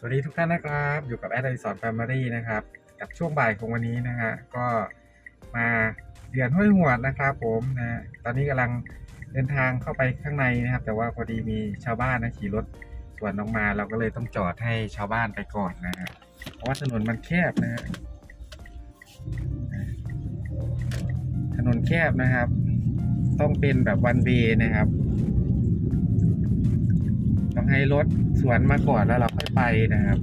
สวัสดีทุกท่านนะครับ อยู่กับแอดไอสอนแฟมิลี่นะครับ กับช่วงบ่ายของวันนี้นะฮะก็มาเดือนห้วยหวดนะครับผมนะฮะตอนนี้กำลังเดินทางเข้าไปข้างในนะครับ แต่ว่าพอดีมีชาวบ้านนะขี่รถสวนออกมา เราก็เลยต้องจอดให้ชาวบ้านไปก่อนนะฮะเพราะว่าถนนมันแคบนะฮะถนนแคบนะครับ ต้องเป็นแบบวันเวนะครับ ต้องให้รถ สวนมาก่อนแล้วเราค่อยไปนะครับ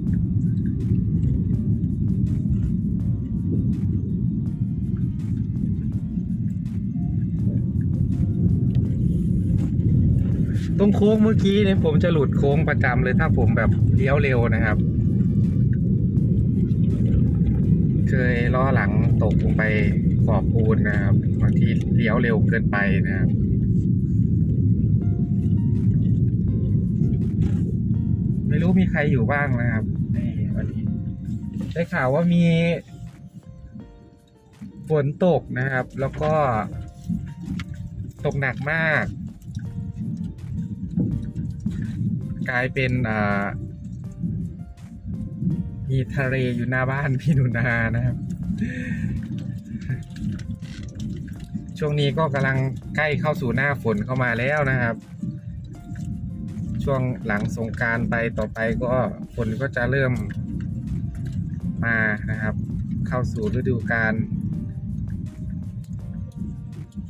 ตรงโค้งเมื่อกี้เนี่ยผมจะหลุดโค้งประจำเลยถ้าผมแบบเลี้ยวเร็วนะครับ เคยล้อหลังตกลงไปขอบปูนนะครับบางทีเลี้ยวเร็วเกินไปนะครับ ไม่รู้มีใครอยู่บ้างนะครับนี่วันนี้ได้ข่าวว่ามีฝนตกนะครับ แล้วก็ตกหนักมาก กลายเป็นอ่ามีทะเลอยู่หน้าบ้านพี่หนุนานะครับ ช่วงนี้ก็กำลังใกล้เข้าสู่หน้าฝนเข้ามาแล้วนะครับ ช่วงหลังสงการไปต่อไปก็ฝนก็จะเริ่มมานะครับ เข้าสู่ฤดูกาล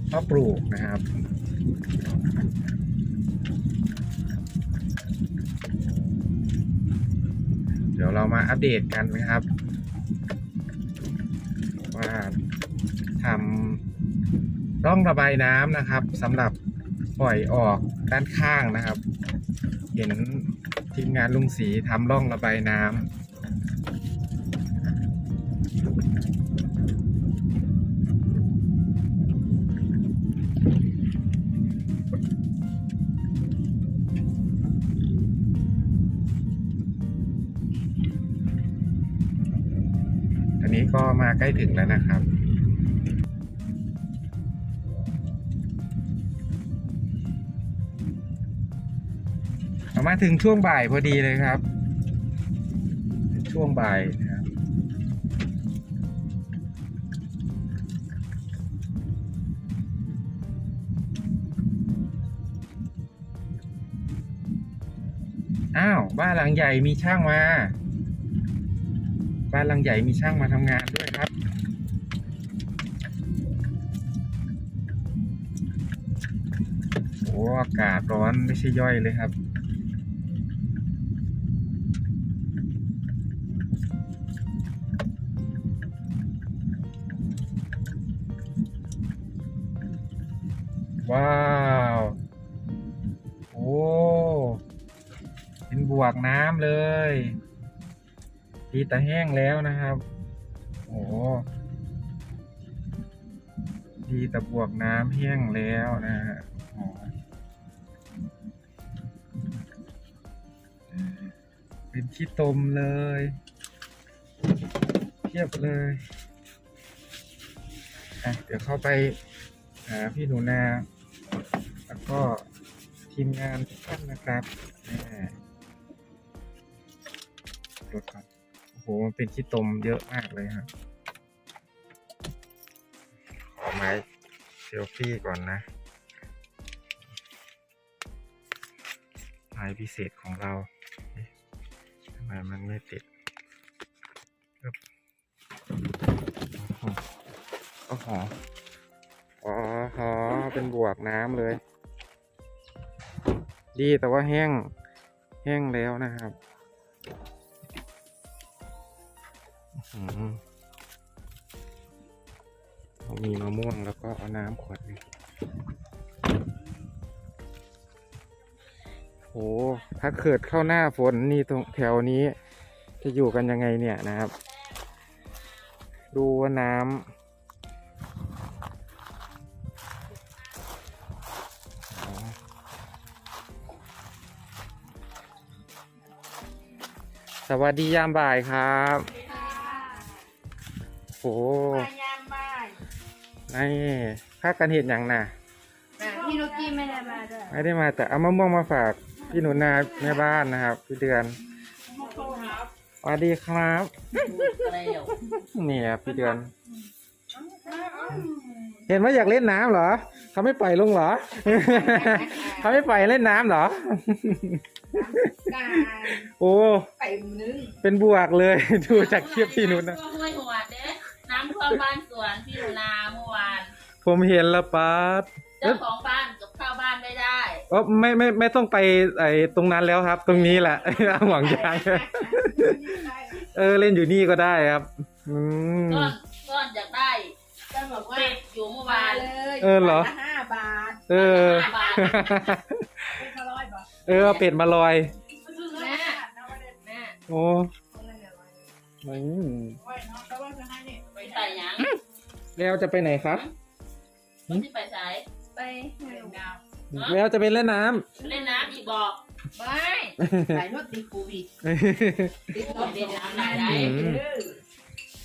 เพาะปลูกนะครับเดี๋ยวเรามาอัปเดตกันนะครับ ว่าทำร่องระบายน้ำนะครับสำหรับปล่อยออกด้านข้างนะครับ เห็นทีมงานลุงสีทำร่องระบายน้ำอันนี้ก็มาใกล้ถึงแล้วนะครับ มาถึงช่วงบ่ายพอดีเลยครับ ช่วงบ่ายนะครับอ้าวบ้านหลังใหญ่มีช่างมา บ้านหลังใหญ่มีช่างมาทำงานด้วยครับโอ้อากาศร้อนไม่ใช่ย่อยเลยครับ ว้าว โอ้เป็นบวกน้ำเลยดีแต่แห้งแล้วนะครับ โอ้ดีแต่บวกน้ำแห้งแล้วนะฮะโอ้เป็นขี้ตมเลยเทียบเลยอะเดี๋ยวเข้าไปหาพี่หนูนา ก็ทีมงานทุกท่านนะครับแหม่รถก่อนโอ้โห มันเป็นขี้ตมเยอะมากเลยครับขอไม้เซลฟี่ก่อนนะไม้พิเศษของเราทำไมมันไม่ติดอึ๊บโอ้โหโอ้โหอ๋อเป็นบวกน้ำเลย ดีแต่ว่าแห้งแห้งแล้วนะครับเรามีมะม่วงแล้วก็เอาน้ำขวดนึงโอ้ถ้าเกิดเข้าหน้าฝนนี่ตรงแถวนี้ จะอยู่กันยังไงเนี่ยนะครับ ดูว่าน้ำ สวัสดียามบ่ายครับโอ้มายามบ่ายนี่ค่ากันเห็นอย่างน่ะพี่นุกกี้ไม่ได้มาด้วยไม่ได้มาแต่เอามะม่วงมาฝากพี่หนูนาแม่บ้านนะครับ พี่เดือนโทรหาสวัสดีครับเร็วเนี่ยพี่เดือน เห็นว่าอยากเล่นน้ำเหรอเขาไม่ปล่อยลงเหรอ เขาไม่ปล่อยเล่นน้ำเหรอ การโอ้ไก่นึ่งเป็นบวกเลย ดูจากคลิปพี่นุ้นนะท่วมห้วยหัวเด้น้ำท่วมบ้านสวนพี่หนูนาเมื่อวานผมเห็นแล้วป๊าดเจ้าของบ้านกับเข้าบ้านไม่ได้อ๋อไม่ไม่ไม่ต้องไปไอ้ตรงนั้นแล้วครับ ตรงนี้แหละหวังยางเออเล่นอยู่นี่ก็ได้ครับอืม ก้อนก้อนอยากได้จะบอกว่าเป็ดอยู่เมื่อมาวานเลยเออเหรอวันละห้าบาทเออ ห้าบาท เป็นพร้อยบาทเออเอาเป็ดมาลอยแม่แม่ โอ้อืมไปใส่หยังแล้วจะไปไหนครับ มันที่ไปใส่ไปให้หนูแล้วจะไปเล่นน้เล่นน้ำอีกบอกไปำไปรถติดโควิดติดรถเล่นน้ำได้ได้อืม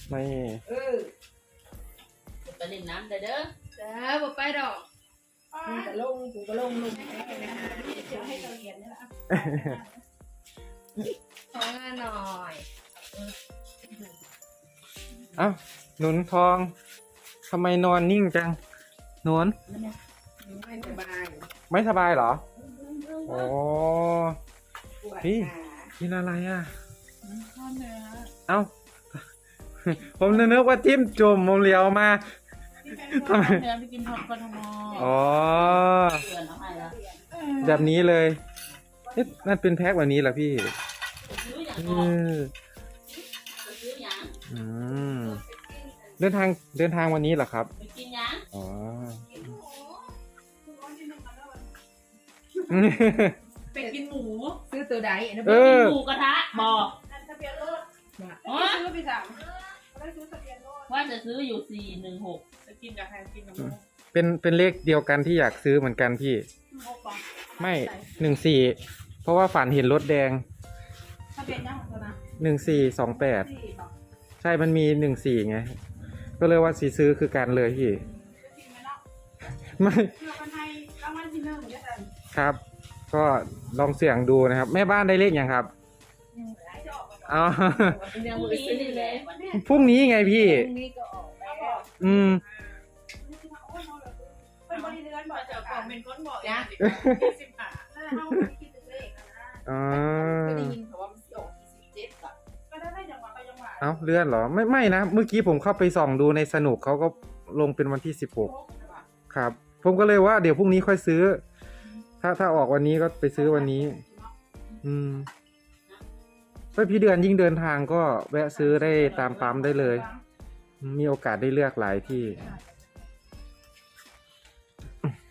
ไม่เออไปเล่นน้ำได้เด้อเด้อบ่ไปดอกกูก็ลงกูก็ลงลงเดี๋ยวให้เราเรียนนี่ละ ขอเงินหน่อยเอ้าหนุนทองทำไมนอนนิ่งจังหนุนไม่สบายไม่สบายเหรอโอ้ปวดพี่ขากินอะไรอะข้อเนื้อเอ้า ผมนึกว่าจิ้มจุ่มผมเลียวมาทำไมเดินไปกินทอดกทมอ๋อเตือนเอาให้ละแบบนี้เลยเอ๊ะนั่นเป็นแพ็คแบบนี้เหรอพี่จะซื้ ออย่างเอก่อนอจะซื้ออย่างอืมเดินทางเดินทางวันนี้เหรอครับไปกินหยังอ๋อไปกินหมู ซื้อตัวใดนะเออหมูกระทะบอกทะเบียนรถอ๋อซื้อไปสามไม่ซื้อทะเบียนรถว่าจะซื้ออยู่สี่หนึ่งหกจะกินกับใครกินกับหมูเป็นเป็นเลขเดียวกันที่อยากซื้อเหมือนกันพี่หกกล่องไม่หนึ่งสี่เพราะว่าฝันเห็นรถแดง ทะเบียนยังของเธอนะหนึ่งสี่สองแปดสี่บอกใช่มันมีหนึ่งสี่ไง ก็เลยว่าสีซื้อคือกันเลยพี่จะกินไหมเนาะไม่เพื่อคนไทยรางวัลที่หนึ่งจะแต่ครับ ก็ลองเสี่ยงดูนะครับ แม่บ้านได้เลขยังครับหลายจะออกมาอ๋อเรื่องนี้นี่แหละวันนี้พรุ่งนี้ไงพี่ พรุ่งนี้ก็ออกแล้ว อืม เป็นบริเวณบ่อยเจ้าของเป็นคนบอกจ้ะสิบห้าถ้าเขาไม่คิดถึงเลขนะ อ๋อ เอ้าเลื่อนเหรอไม่ไม่นะ เมื่อกี้ผมเข้าไปส่องดูในสนุกเขาก็ลงเป็นวันที่สิบหกครับ ผมก็เลยว่าเดี๋ยวพรุ่งนี้ค่อยซื้อ ถ้าถ้าออกวันนี้ก็ไปซื้อวันนี้ อืมถ้าพี่เดือนยิ่งเดินทางก็แวะซื้อได้ตามปั๊มได้เลย มีโอกาสได้เลือกหลายที่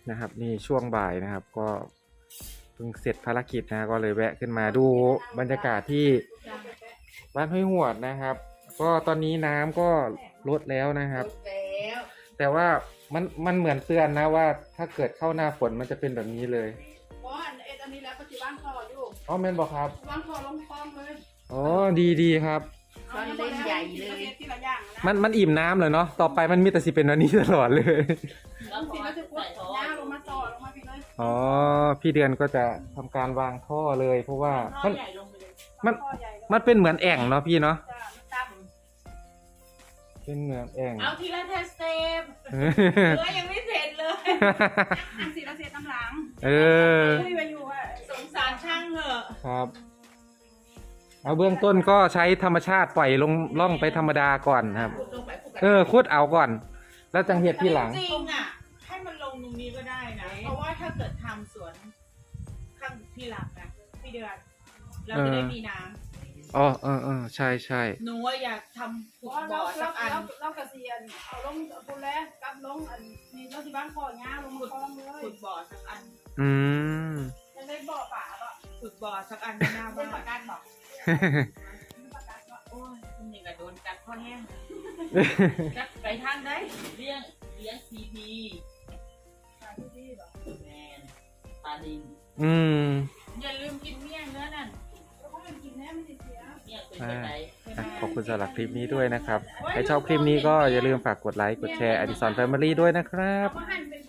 นะครับ นี่ช่วงบ่ายนะครับ ก็เพิ่งเสร็จภารกิจนะ ก็เลยแวะขึ้นมาดูบรรยากาศที่ บ้านห้วยหวดนะครับ ก็ตอนนี้น้ำก็ลดแล้วนะครับแล้วแต่ว่ามันมันเหมือนเตือนนะว่า ถ้าเกิดเข้าหน้าฝนมันจะเป็นแบบนี้เลยเพราะอันเอ็ดอันนี้แล้วปัจจุบันคออยู่อ๋อแม่นบอกครับวางคอลงคอมเลยอ๋อดีดีครับ ตอนเล่นใหญ่เลย ทีละอย่างนะมันมันอิ่มน้ำเลยเนาะต่อไปมันมีแต่สิเป็นวันนี้ตลอดเลย แล้วพทีอละจะกใส่ดท้อหน้าลงมาต่อลงมาพี่เลยอ๋อพี่เดือนก็จะทำการวางท่อเลย เพราะว่าท่อมัน ใหญ่ลงไปเลย มันท่อใหญ่ลงมันเป็นเหมือนแอ่งเนาะพี่เนาะจ้าตั้มเป็นเหมือนแอ่ง เอาทีละเทสเตปเออยังไม่เสร็จเลย อันสีละเศษน้ำหลังเออคุยไปอยู่ว่าสงสารช่างเหอะครับ เอาเบื้องต้นก็ใช้ธรรมชาติปล่อยลงล่องไปธรรมดาก่อนครับ ขุดลงไปขุดเออคุดเอาก่อน แล้วจังเห็ดที่หลัง จริงๆอะ ให้มันลงตรงนี้ก็ได้นะ เพราะว่าถ้าเกิดทำสวนข้างที่หลังนะพี่เดือน เราจะได้มีน้ำอ๋อเออเออใช่ใช่หนูว่าอยากทำขุดบ่อสักอัน เราเกษียณเอาลงคุณแล้วกับลงอันนี้เราที่บ้านขอยาลงมาคลองเลยขุดบ่อสักอัน อืมยังได้บ่อป่าบ่ขุดบ่อสักอันหน้าเป็นปบ้าระนกันบ่ประกันบ่โอ้ยคุณนี่ก็โดนกัดข้อแห้งกัดไปทางได้เลี้ยงเลี้ยงซีพีที่บ่แมนปลาดินอืมอย่าลืมกินเมี่ยงเนื้อนั่นแล้วก็มันกินแน่มัน เสียเนี่ยเป็นไปไหนอะขอบคุณสำหรับคลิปนี้ด้วยนะครับใครชอบคลิปนี้ก็อย่าลืมฝากกดไลค์กดแชร์อดิสรแฟมิลี่ด้วยนะครับเอามาหั่นเป็น